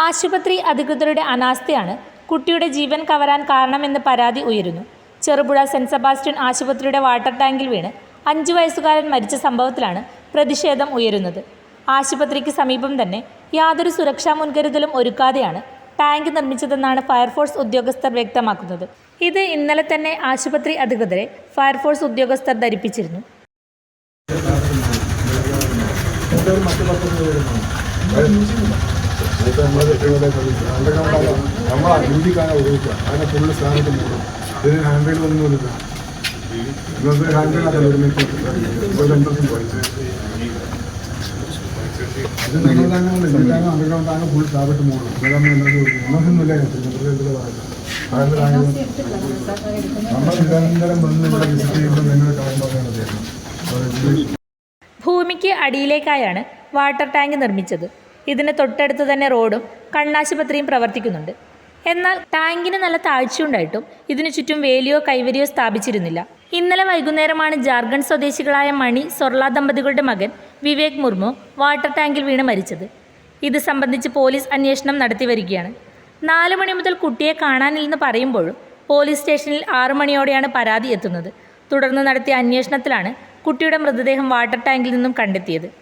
ആശുപത്രി അധികൃതരുടെ അനാസ്ഥയാണ് കുട്ടിയുടെ ജീവൻ കവരാൻ കാരണമെന്ന് പരാതി ഉയരുന്നു. ചെറുപുഴ സെന്റ് സെബാസ്റ്റ്യൻ ആശുപത്രിയുടെ വാട്ടർ ടാങ്കിൽ വീണ് അഞ്ചു വയസ്സുകാരൻ മരിച്ച സംഭവത്തിലാണ് പ്രതിഷേധം ഉയരുന്നത്. ആശുപത്രിക്ക് സമീപം തന്നെ യാതൊരു സുരക്ഷാ മുൻകരുതലും ഒരുക്കാതെയാണ് ടാങ്ക് നിർമ്മിച്ചതെന്നാണ് ഫയർഫോഴ്സ് ഉദ്യോഗസ്ഥർ വ്യക്തമാക്കുന്നത്. ഇത് ഇന്നലെ തന്നെ ആശുപത്രി അധികൃതരെ ഫയർഫോഴ്സ് ഉദ്യോഗസ്ഥർ ധരിപ്പിച്ചിരുന്നു. നമ്മളെ ഹിന്ദിക്കാരെ ഉപയോഗിക്കുക. അതിനെ ഫുള്ള് സ്ഥാനത്ത് മൂടും ഇതിന് ഹാൻഡ് ഒന്നും ഇല്ല. ഇന്നത്തെ ഹാൻഡ് പോയി. അത് നമ്മൾ തന്നെ അണ്ടർഗ്രൗണ്ട് ആണ് ഫുൾ സ്ഥാപത്ത് മൂടും. അതാണ് ഒന്നുമില്ല നമ്മൾ നിരന്തരം വന്ന് ഇവിടെ വിസിറ്റ് ചെയ്യുമ്പോൾ നിങ്ങൾ കാണുമ്പോൾ ഭൂമിക്ക് അടിയിലേക്കായാണ് വാട്ടർ ടാങ്ക് നിർമ്മിച്ചത്. ഇതിന് തൊട്ടടുത്ത് തന്നെ റോഡും കണ്ണാശുപത്രിയും പ്രവർത്തിക്കുന്നുണ്ട്. എന്നാൽ ടാങ്കിന് നല്ല താഴ്ചയുണ്ടായിട്ടും ഇതിനു ചുറ്റും വേലിയോ കൈവരിയോ സ്ഥാപിച്ചിരുന്നില്ല. ഇന്നലെ വൈകുന്നേരമാണ് ജാർഖണ്ഡ് സ്വദേശികളായ മണി സൊർള ദമ്പതികളുടെ മകൻ വിവേക് മുർമു വാട്ടർ ടാങ്കിൽ വീണ് മരിച്ചത്. ഇത് സംബന്ധിച്ച് പോലീസ് അന്വേഷണം നടത്തി വരികയാണ്. നാല് മണി മുതൽ കുട്ടിയെ കാണാനില്ലെന്ന് പറയുമ്പോഴും പോലീസ് സ്റ്റേഷനിൽ ആറു മണിയോടെയാണ് പരാതി എത്തുന്നത്. തുടർന്ന് നടത്തിയ അന്വേഷണത്തിലാണ് കുട്ടിയുടെ മൃതദേഹം വാട്ടർ ടാങ്കിൽ നിന്നും കണ്ടെത്തിയത്.